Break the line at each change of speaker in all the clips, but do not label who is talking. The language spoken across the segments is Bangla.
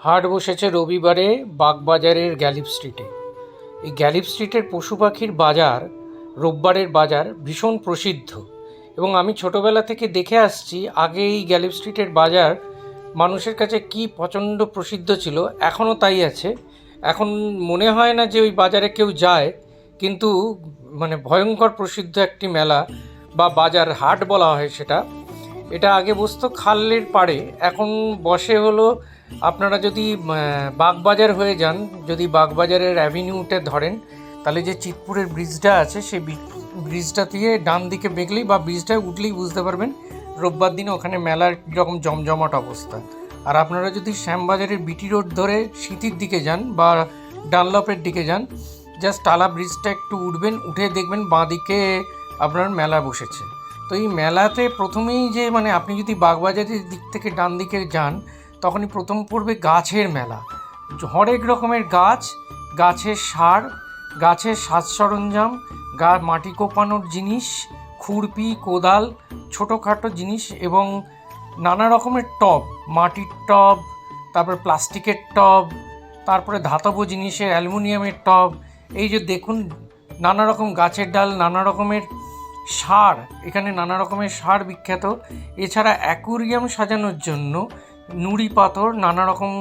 হাট বসেছে রবিবারে বাগবাজারের গ্যালিপ স্ট্রিটে। এই গ্যালিপ স্ট্রিটের পশু পাখির বাজার রোববারের বাজার ভীষণ প্রসিদ্ধ এবং আমি ছোটোবেলা থেকে দেখে আসছি আগে এই গ্যালিপ স্ট্রিটের বাজার মানুষের কাছে কি প্রচণ্ড প্রসিদ্ধ ছিল, এখনও তাই আছে। এখন মনে হয় না যে ওই বাজারে কেউ যায়, কিন্তু মানে ভয়ঙ্কর প্রসিদ্ধ একটি মেলা বা বাজার হাট বলা হয় সেটা। এটা আগে বসতো খালের পাড়ে, এখন বসে হলো আপনারা যদি বাগবাজার হয়ে যান, যদি বাগবাজারের অ্যাভিনিউটা ধরেন, তাহলে যে চিতপুরের ব্রিজটা আছে, সেই ব্রিজটা দিয়ে ডান দিকে বেগলেই বা ব্রিজটায় উঠলেই বুঝতে পারবেন, রোববার দিনে ওখানে মেলার কীরকম জমজমাট অবস্থা। আর আপনারা যদি শ্যামবাজারের বিটি রোড ধরে সিটির দিকে যান বা ডানলপের দিকে যান, জাস্ট টালা ব্রিজটা একটু উঠবেন, উঠে দেখবেন বাঁদিকে আপনার মেলা বসেছে। তো এই মেলাতে প্রথমেই যে মানে আপনি যদি বাগবাজারের দিক থেকে ডান দিকে যান তখনই প্রথম পড়বে গাছের মেলা। হরেক রকমের গাছ, গাছের সার, গাছের সাজ সরঞ্জাম, গা, মাটি কোপানোর জিনিস, খুরপি, কোদাল, ছোটোখাটো জিনিস এবং নানা রকমের টব, মাটির টব, তারপর প্লাস্টিকের টব, তারপরে ধাতব জিনিসের, অ্যালুমিনিয়ামের টব। এই যে দেখুন, নানা রকম গাছের ডাল, নানা রকমের সার, এখানে নানা রকমের সার বিখ্যাত। এছাড়া অ্যাকুরিয়াম সাজানোর জন্য নুড়ি পাথর, নানা রকম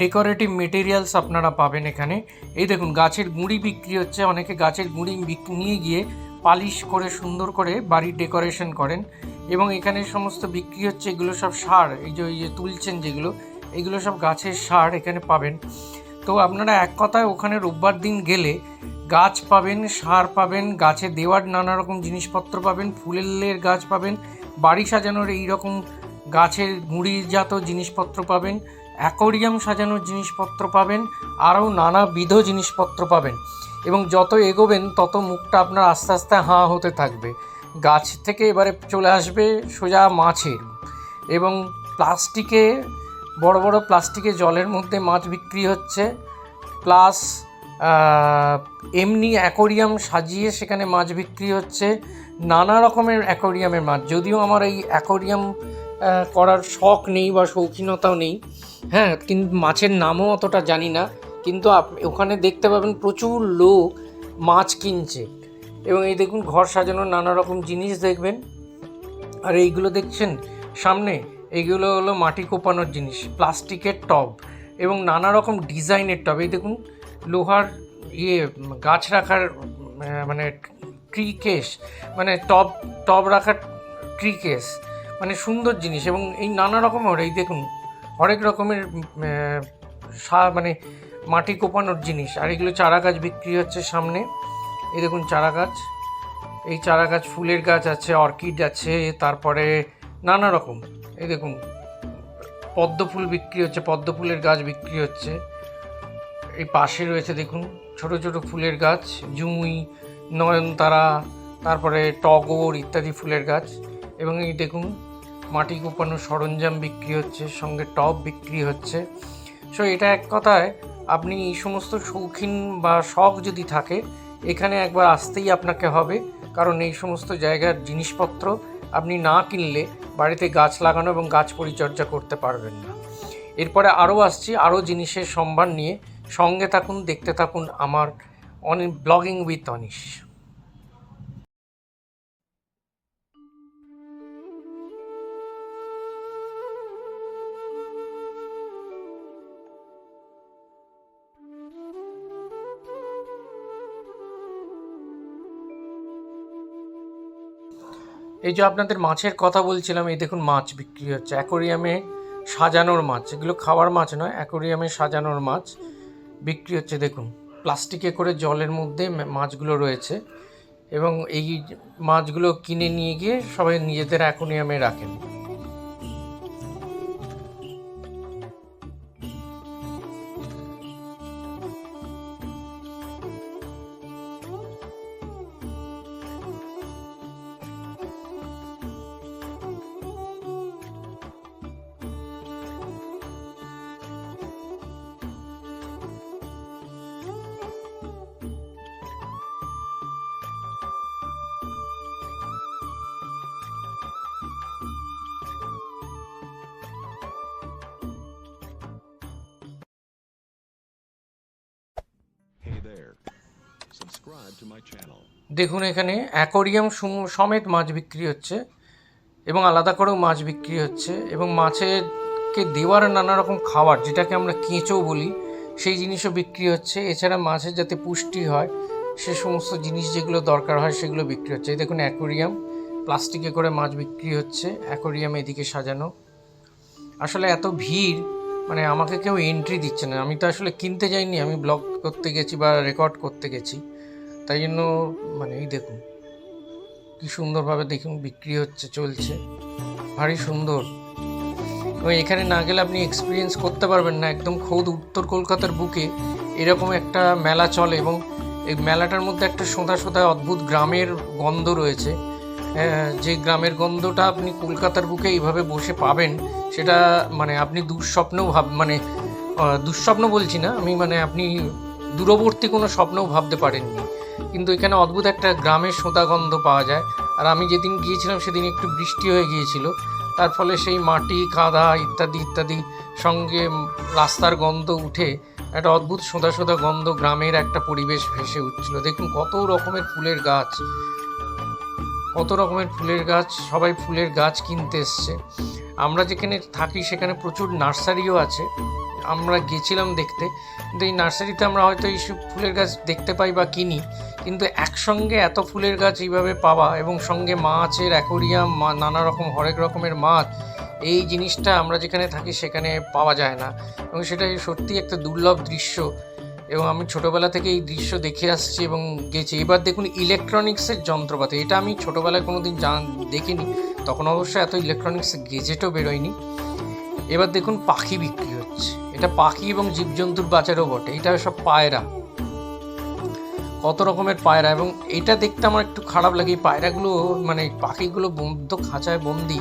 ডেকোরেটিভ মেটেরিয়ালস আপনারা পাবেন এখানে। এই দেখুন, গাছের গুঁড়ি বিক্রি হচ্ছে। অনেকে গাছের গুঁড়ি নিয়ে গিয়ে পালিশ করে, সুন্দর করে বাড়ির ডেকোরেশন করেন। এবং এখানে সমস্ত বিক্রি হচ্ছে, এগুলো সব সার, এই যে এই যে তুলছেন যেগুলো, এগুলো সব গাছের সার এখানে পাবেন। তো আপনারা এক কথায় ওখানে রোববার দিন গেলে গাছ পাবেন, সার পাবেন, গাছে দেওয়ার নানা রকম জিনিসপত্র পাবেন, ফুলের গাছ পাবেন, বাড়ি সাজানোর এই রকম গাছের গুঁড়িজাত জিনিসপত্র পাবেন, অ্যাকোরিয়াম সাজানোর জিনিসপত্র পাবেন, আরও নানাবিধ জিনিসপত্র পাবেন। এবং যত এগোবেন, তত মুখটা আপনার আস্তে আস্তে হাঁ হতে থাকবে। গাছ থেকে এবারে চলে আসবে সোজা মাছের। এবং প্লাস্টিকে, বড় বড় প্লাস্টিকে জলের মধ্যে মাছ বিক্রি হচ্ছে। প্লাস এমনি অ্যাকোরিয়াম সাজিয়ে সেখানে মাছ বিক্রি হচ্ছে। নানা রকমের অ্যাকোরিয়ামের মাছ। যদিও আমার এই অ্যাকোরিয়াম করার শখ নেই বা শৌখিনতাও নেই। হ্যাঁ কিন্তু মাছের নামও অতটা জানি না। কিন্তু ওখানে দেখতে পাবেন প্রচুর লোক মাছ কিনছে। এবং এই দেখুন ঘর সাজানোর নানা রকম জিনিস দেখবেন। আর এইগুলো দেখছেন, সামনে এইগুলো হলো মাটি কোপানোর জিনিস, প্লাস্টিকের টব এবং নানা রকম ডিজাইনের টব। এই দেখুন, লোহার ইয়ে গাছ রাখার মানে ট্রি কেস মানে টব টব রাখার ট্রি কেস। মানে সুন্দর জিনিস এবং এই নানা রকমের, এই দেখুন, হরেক রকমের সা- মানে মাটি কোপানোর জিনিস। আর এগুলো চারা গাছ বিক্রি হচ্ছে সামনে। এই দেখুন চারা গাছ এই চারা গাছ ফুলের গাছ আছে, অর্কিড আছে, তারপরে নানা রকম। এই দেখুন, পদ্ম ফুল বিক্রি হচ্ছে, পদ্ম ফুলের গাছ বিক্রি হচ্ছে। এই পাশে রয়েছে, দেখুন, ছোট ছোট ফুলের গাছ জুঁই নয়নতারা, তারপরে টগর ইত্যাদি ফুলের গাছ। এবং এই দেখুন মাটি কোপানোর সরঞ্জাম বিক্রি হচ্ছে, সঙ্গে টব বিক্রি হচ্ছে। সো এটা এক কথায়, আপনি এই সমস্ত শৌখিন বা শখ যদি থাকে, এখানে একবার আসতেই আপনাকে হবে। কারণ এই সমস্ত জায়গার জিনিসপত্র আপনি না কিনলে বাড়িতে গাছ লাগানো এবং গাছ পরিচর্যা করতে পারবেন না। এরপরে আরও আসছি, আরও জিনিসের সম্ভার নিয়ে। সঙ্গে থাকুন, দেখতে থাকুন আমার অনি ব্লগিং উইথ অনিশ। এই যে আপনাদের মাছের কথা বলছিলাম, এই দেখুন মাছ বিক্রি হচ্ছে। অ্যাকোরিয়ামে সাজানোর মাছ, এগুলো খাওয়ার মাছ নয়, অ্যাকোরিয়ামে সাজানোর মাছ বিক্রি হচ্ছে, দেখুন। প্লাস্টিকে করে জলের মধ্যে মাছগুলো রয়েছে এবং এই মাছগুলো কিনে নিয়ে গিয়ে সবাই নিজেদের অ্যাকোরিয়ামে রাখেন। দেখুন এখানে, অ্যাকোরিয়াম সমেত মাছ বিক্রি হচ্ছে এবং আলাদা করেও মাছ বিক্রি হচ্ছে এবং মাছেরকে দেওয়ার নানা রকম খাবার, যেটাকে আমরা কেঁচো বলি, সেই জিনিসও বিক্রি হচ্ছে। এছাড়া মাছের যাতে পুষ্টি হয়, সে সমস্ত জিনিস যেগুলো দরকার হয়, সেগুলো বিক্রি হচ্ছে। এই দেখুন, অ্যাকোরিয়াম, প্লাস্টিকে করে মাছ বিক্রি হচ্ছে, অ্যাকোরিয়াম এদিকে সাজানো। আসলে এত ভিড় মানে আমাকে কেউ এন্ট্রি দিচ্ছে না। আমি তো আসলে কিনতে যাইনি, আমি ব্লগ করতে গেছি বা রেকর্ড করতে গেছি। তাই জন্য মানে এই দেখুন, কি সুন্দরভাবে দেখুন বিক্রি হচ্ছে, চলছে। ভারী সুন্দর। এবং এখানে না গেলে আপনি এক্সপিরিয়েন্স করতে পারবেন না। একদম খোদ উত্তর কলকাতার বুকে এরকম একটা মেলা চলে এবং এই মেলাটার মধ্যে একটা সোঁদা সোঁদা অদ্ভুত গ্রামের গন্ধ রয়েছে। যে গ্রামের গন্ধটা আপনি কলকাতার বুকে এইভাবে বসে পাবেন, সেটা মানে আপনি দুঃস্বপ্নেও ভাব মানে দুঃস্বপ্ন বলছি না, আমি মানে আপনি দূরবর্তী কোনো স্বপ্নও ভাবতে পারেননি। কিন্তু এখানে অদ্ভুত একটা গ্রামের সোঁদা গন্ধ পাওয়া যায়। আর আমি যেদিন গিয়েছিলাম সেদিন একটু বৃষ্টি হয়ে গিয়েছিল। তার ফলে সেই মাটি, কাদা ইত্যাদি ইত্যাদি সঙ্গে রাস্তার গন্ধ উঠে একটা অদ্ভুত সোঁদা সোঁদা গন্ধ গ্রামের একটা পরিবেশ ভেসে উঠছিল। দেখুন কত রকমের ফুলের গাছ। কত রকমের ফুলের গাছ, সবাই ফুলের গাছ কিনতে এসছে। আমরা যেখানে থাকি সেখানে প্রচুর নার্সারিও আছে। আমরা গেছিলাম দেখতে, কিন্তু এই নার্সারিতে আমরা হয়তো এইসব ফুলের গাছ দেখতে পাই বা কিনি, কিন্তু একসঙ্গে এত ফুলের গাছ এইভাবে পাওয়া এবং সঙ্গে মাছের অ্যাকোরিয়াম নানা রকম, হরেক রকমের মাছ, এই জিনিসটা আমরা যেখানে থাকি সেখানে পাওয়া যায় না। এবং সেটা সত্যি একটা দুর্লভ দৃশ্য। এবং আমি ছোটোবেলা থেকে এই দৃশ্য দেখে আসছি এবং গেছি। এবার দেখুন ইলেকট্রনিক্সের যন্ত্রপাতি এটা আমি ছোটোবেলায় কোনো দিন জান দেখিনি। তখন অবশ্য এত ইলেকট্রনিক্স গেজেটও বেরোয়নি। এবার দেখুন পাখি বিক্রি হচ্ছে। এটা পাখি এবং জীবজন্তুর বাজারও বটে। এটা সব পায়রা। কত রকমের পায়রা এবং এটা দেখতে আমার একটু খারাপ লাগে। এই পায়রাগুলো মানে পাখিগুলো বন্ধ খাঁচায় বন্দি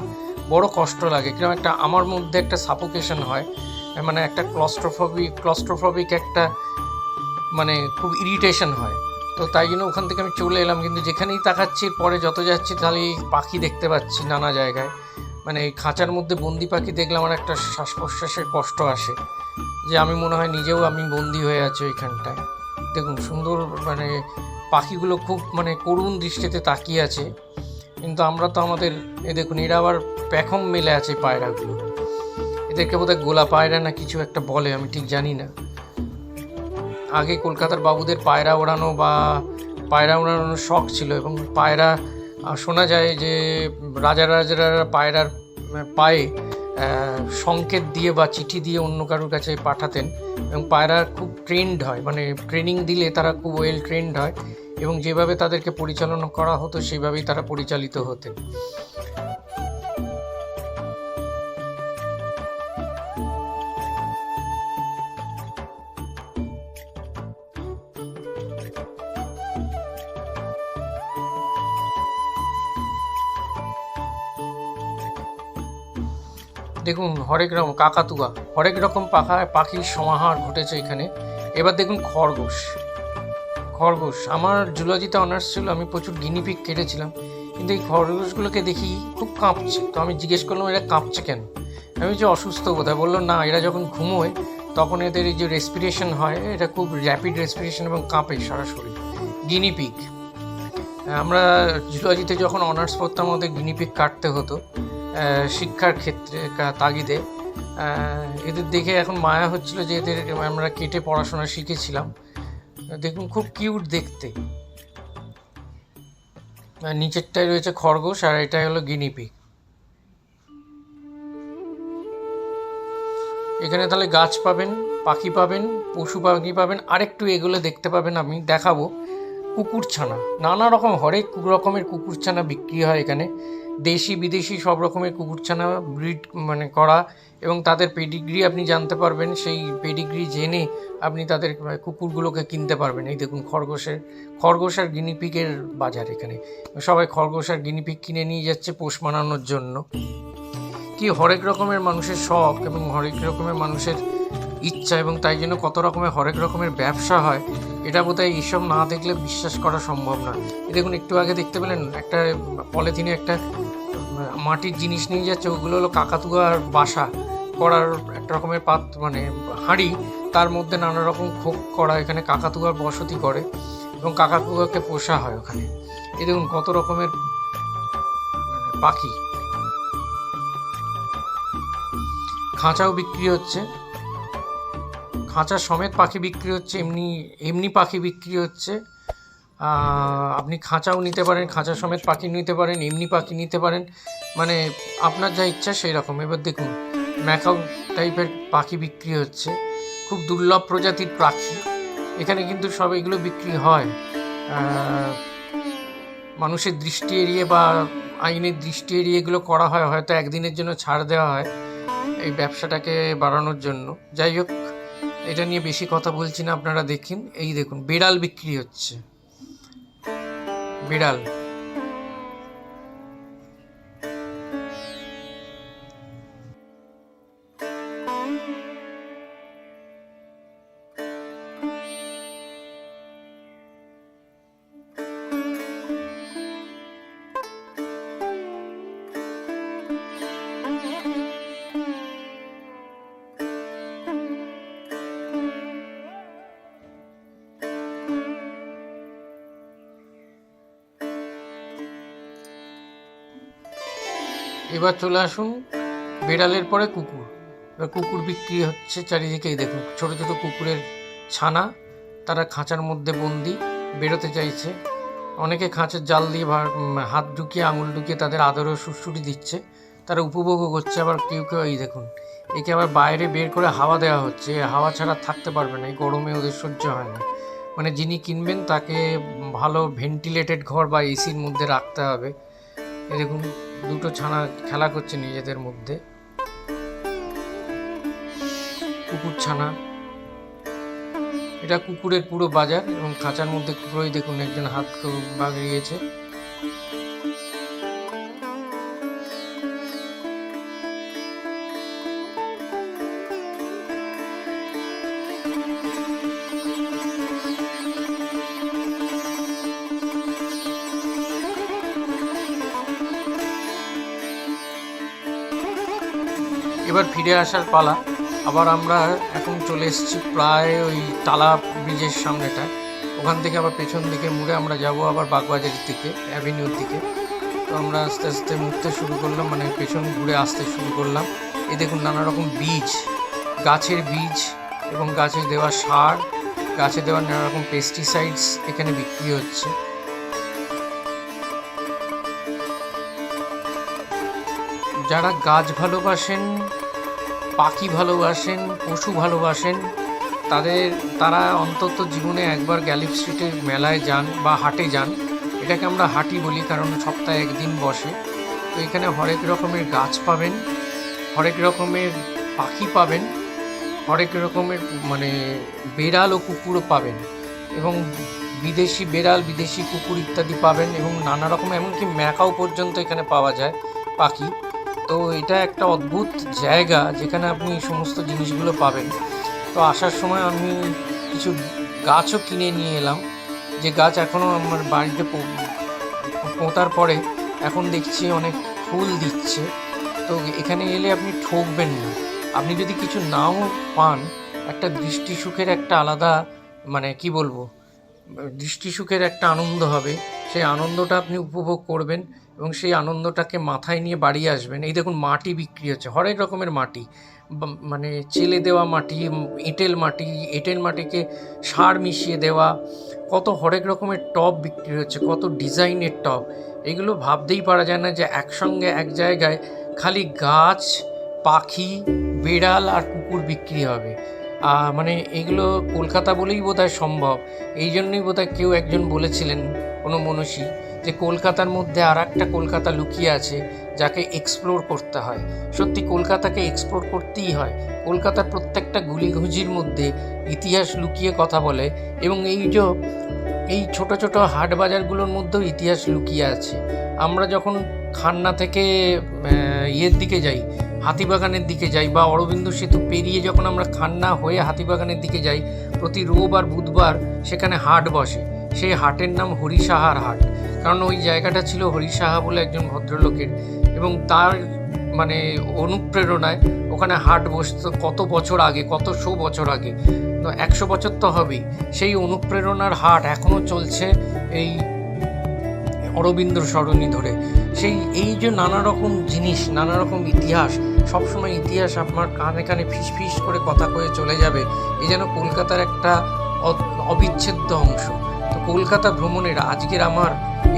বড় কষ্ট লাগে। কীরকম একটা আমার মধ্যে একটা সাপোকেশন হয়। মানে একটা ক্লস্ট্রোফবিক ক্লস্ট্রোফবিক একটা মানে খুব ইরিটেশন হয়। তো তাই জন্য ওখান থেকে আমি চলে এলাম। কিন্তু যেখানেই তাকাচ্ছি, পরে যত যাচ্ছি, তাহলে পাখি দেখতে পাচ্ছি নানা জায়গায়। মানে এই খাঁচার মধ্যে বন্দি পাখি দেখলে আমার একটা শ্বাস প্রশ্বাসের কষ্ট আসে। যে আমি মনে হয় নিজেও আমি বন্দি হয়ে আছি ওইখানটায়। দেখুন, সুন্দর মানে পাখিগুলো খুব মানে করুণ দৃষ্টিতে তাকিয়ে আছে। কিন্তু আমরা তো আমাদের এ দেখুন, এরা আবার প্যাখম মেলে আছে পায়রাগুলো। এদেরকে বোধহয় গোলা পায়রা না কিছু একটা বলে, আমি ঠিক জানি না। আগে কলকাতার বাবুদের পায়রা ওড়ানো বা পায়রা ওড়ানোর শখ ছিল এবং পায়রা শোনা যায় যে রাজা রাজারা পায়রার পায়ে সংকেত দিয়ে বা চিঠি দিয়ে অন্য কারোর কাছে পাঠাতেন এবং পায়রা খুব ট্রেন্ড হয়। মানে ট্রেনিং দিলে তারা খুব ওয়েল ট্রেন্ড হয় এবং যেভাবে তাদেরকে পরিচালনা করা হতো, সেভাবেই তারা পরিচালিত হতেন। দেখুন, হরেক রকম, কাকাতুয়া, হরেক রকম পাখা পাখির সমাহার ঘটেছে এখানে। এবার দেখুন খরগোশ। খরগোশ, আমার জুলজিতে অনার্স ছিল, আমি প্রচুর গিনিপিক কেটেছিলাম, কিন্তু এই খরগোশগুলোকে দেখি খুব কাঁপছে। তো আমি জিজ্ঞেস করলাম, এরা কাঁপছে কেন? আমি যে অসুস্থ বোধহয় বলল, না, এরা যখন ঘুমোয়, তখন এদের এই যে রেসপিরেশন হয়, এটা খুব র্যাপিড রেসপিরেশন এবং কাঁপে সারা শরীর গিনিপিক আমরা জুলজিতে যখন অনার্স পড়তাম, আমাদের গিনিপিক কাটতে হতো। শিক্ষার ক্ষেত্রে তাগিদে। এদের দেখে এখন মায়া হচ্ছিল যে এদের আমরা কেটে পড়াশোনা শিখেছিলাম। দেখুন খুব কিউট দেখতে। নিচেরটাই রয়েছে খরগোশ আর এটাই হলো গিনিপিগ এখানে তাহলে গাছ পাবেন, পাখি পাবেন, পশু পাখি পাবেন, আরেকটু এগুলো দেখতে পাবেন আমি, দেখাবো। কুকুরছানা, নানা রকম হরেক রকমের কুকুরছানা বিক্রি হয় এখানে। দেশি বিদেশি সব রকমের কুকুরছানা ব্রিড মানে করা এবং তাদের পেডিগ্রি আপনি জানতে পারবেন, সেই পেডিগ্রি জেনে আপনি তাদের কুকুরগুলোকে কিনতে পারবেন। এই দেখুন খরগোশের খরগোশ আর গিনিপিগের বাজার এখানে। সবাই খরগোশ আর গিনিপিগ কিনে নিয়ে যাচ্ছে পোষ মানানোর জন্য। কি হরেক রকমের মানুষের শখ এবং হরেক রকমের মানুষের ইচ্ছা এবং তাই জন্য কত রকমের, হরেক রকমের ব্যবসা হয়, এটা বোধহয় এইসব না দেখলে বিশ্বাস করা সম্ভব না। দেখুন, একটু আগে দেখতে পেলেন একটা পলিথিনে একটা মাটির জিনিস নিয়ে যাচ্ছে, ওগুলো হলো কাকাতুয়ার বাসা করার একটা রকমের পাত মানে হাঁড়ি। তার মধ্যে নানা রকম খোপ করা এখানে কাকাতুয়ার বসতি করে এবং কাকাতুয়াকে পোষা হয় ওখানে। এই দেখুন কত রকমের মানে পাখি। খাঁচাও বিক্রি হচ্ছে। খাঁচা সমেত পাখি বিক্রি হচ্ছে, এমনি এমনি পাখি বিক্রি হচ্ছে। আপনি খাঁচাও নিতে পারেন, খাঁচা সমেত পাখি নিতে পারেন, এমনি পাখি নিতে পারেন। মানে আপনার যা ইচ্ছা সেই রকম। এবার দেখুন, ম্যাকাও টাইপের পাখি বিক্রি হচ্ছে। খুব দুর্লভ প্রজাতির পাখি। এখানে কিন্তু সব এগুলো বিক্রি হয়। মানুষের দৃষ্টি এড়িয়ে বা আইনের দৃষ্টি এড়িয়ে এগুলো করা হয়, হয়তো একদিনের জন্য ছাড় দেওয়া হয় এই ব্যবসাটাকে বাড়ানোর জন্য। যাই হোক, এটা নিয়ে বেশি কথা বলছি না, আপনারা দেখুন। এই দেখুন, বিড়াল বিক্রি হচ্ছে। বিড়াল। এবার চলে আসুন বিড়ালের পরে কুকুর। এবার কুকুর বিক্রি হচ্ছে চারিদিকেই। দেখুন, ছোট ছোট কুকুরের ছানা, তারা খাঁচার মধ্যে বন্দি, বেরোতে চাইছে। অনেকে খাঁচার জাল দিয়ে হাত ঢুকিয়ে, আঙুল ঢুকিয়ে তাদের আদরও সুরসুরি দিচ্ছে। তারা উপভোগও করছে, আবার কেউ কেউ এই দেখুন, একে আবার বাইরে বের করে হাওয়া দেওয়া হচ্ছে। হাওয়া ছাড়া থাকতে পারবে না, এই গরমে ওদের সহ্য হয় না। মানে যিনি কিনবেন তাকে ভালো ভেন্টিলেটেড ঘর বা এসির মধ্যে রাখতে হবে। দেখুন দুটো ছানা খেলা করছে নিজেদের মধ্যে। কুকুর ছানা। এটা কুকুরের পুরো বাজার এবং খাঁচার মধ্যে কুকুরই দেখুন একজন হাত ক- এবার ফিরে আসার পালা। আবার আমরা এখন চলে এসেছি প্রায় ওই তালা ব্রিজের সামনেটা। ওখান থেকে আবার পেছন দিকে মুড়ে আমরা যাব আবার বাগবাজারের দিকে, অ্যাভিনিউর দিকে। তো আমরা আস্তে আস্তে মুড়তে শুরু করলাম মানে পেছন ঘুরে আসতে শুরু করলাম। এ দেখুন নানা রকম বীজ, গাছের বীজ এবং গাছে দেওয়া সার, গাছে দেওয়া নানা রকম পেস্টিসাইডস এখানে বিক্রি হচ্ছে। যারা গাছ ভালোবাসেন পাখি ভালোবাসেন, পশু ভালোবাসেন, তাদের, তারা অন্তত জীবনে একবার গ্যালিপ স্ট্রিটের মেলায় যান বা হাটে যান। এটাকে আমরা হাটি বলি কারণ সপ্তাহে একদিন বসে। তো এখানে হরেক রকমের গাছ পাবেন, হরেক রকমের পাখি পাবেন, হরেক রকমের মানে বেড়াল ও কুকুরও পাবেন এবং বিদেশি বেড়াল, বিদেশি কুকুর ইত্যাদি পাবেন এবং নানা রকম, এমনকি ম্যাকাও পর্যন্ত এখানে পাওয়া যায় পাখি। তো এটা একটা অদ্ভুত জায়গা যেখানে আপনি সমস্ত জিনিসগুলো পাবেন। তো আসার সময় আমি কিছু গাছও কিনে নিয়ে এলাম। যে গাছ এখনও আমার বাড়িতে পোঁতার পরে এখন দেখছি অনেক ফুল দিচ্ছে। তো এখানে এলে আপনি ঠকবেন না। আপনি যদি কিছু নাও পান, একটা দৃষ্টি সুখের একটা আলাদা মানে কি বলব দৃষ্টি সুখের একটা আনন্দ হবে। সেই আনন্দটা আপনি উপভোগ করবেন। এবং সেই আনন্দটাকে মাথায় নিয়ে বাড়ি আসবেন। এই দেখুন, মাটি বিক্রি হচ্ছে। হরেক রকমের মাটি। মানে চেলে দেওয়া মাটি এঁটেল মাটি এঁটেল মাটিকে সার মিশিয়ে দেওয়া, কত হরেক রকমের টব বিক্রি হচ্ছে, কত ডিজাইনের টব। এগুলো ভাবতেই পারা যায় না যে একসঙ্গে এক জায়গায় খালি গাছ, পাখি, বেড়াল আর কুকুর বিক্রি হবে। মানে এগুলো কলকাতা বলেই বোধহয় সম্ভব। এই জন্যই বোধহয় কেউ একজন বলেছিলেন কোনো মনীষী যে কলকাতার মধ্যে আর একটা কলকাতা লুকিয়ে আছে, যাকে এক্সপ্লোর করতে হয়। সত্যি কলকাতাকে এক্সপ্লোর করতেই হয়। কলকাতার প্রত্যেকটা গুলিঘুজির মধ্যে ইতিহাস লুকিয়ে কথা বলে এবং এই যে, এই ছোট ছোট হাট বাজারগুলোর মধ্যেও ইতিহাস লুকিয়ে আছে। আমরা যখন খান্না থেকে ইয়ের দিকে যাই, হাতিবাগানের দিকে যাই বা অরবিন্দ সেতু পেরিয়ে যখন আমরা খান্না হয়ে হাতিবাগানের দিকে যাই, প্রতি রোব আর বুধবার সেখানে হাট বসে। সেই হাটের নাম হরিসাহার হাট। কারণ ওই জায়গাটা ছিল হরিসাহা বলে একজন ভদ্রলোকের এবং তার মানে অনুপ্রেরণায় ওখানে হাট বসত কত বছর আগে, কত শো বছর আগে। তো একশো বছর তো হবেই। সেই অনুপ্রেরণার হাট এখনও চলছে এই অরবিন্দ সরণি ধরে। সেই, এই যে নানা রকম জিনিস নানা রকম ইতিহাস, সবসময় ইতিহাস আপনার কানে কানে ফিস করে কথা কয়ে চলে যাবে। এই যেন কলকাতার একটা অবিচ্ছেদ্য অংশ। তো কলকাতা ভ্রমণের আজকের আমার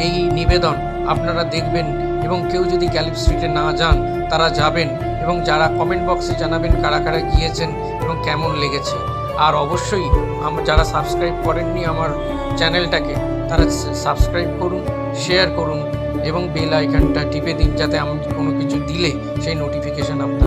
এই নিবেদন আপনারা দেখবেন এবং কেউ যদি গ্যালিপ স্ট্রিটে না যান, তারা যাবেন এবং যারা কমেন্ট বক্সে জানাবেন কারা কারা গিয়েছেন এবং কেমন লেগেছে। আর অবশ্যই আমার যারা সাবস্ক্রাইব করেননি আমার চ্যানেলটাকে তারা সাবস্ক্রাইব করুন শেয়ার করুন এবং বেল আইকনটা টিপে দিন যাতে আমি কোনো কিছু দিলে সেই নোটিফিকেশান আপনার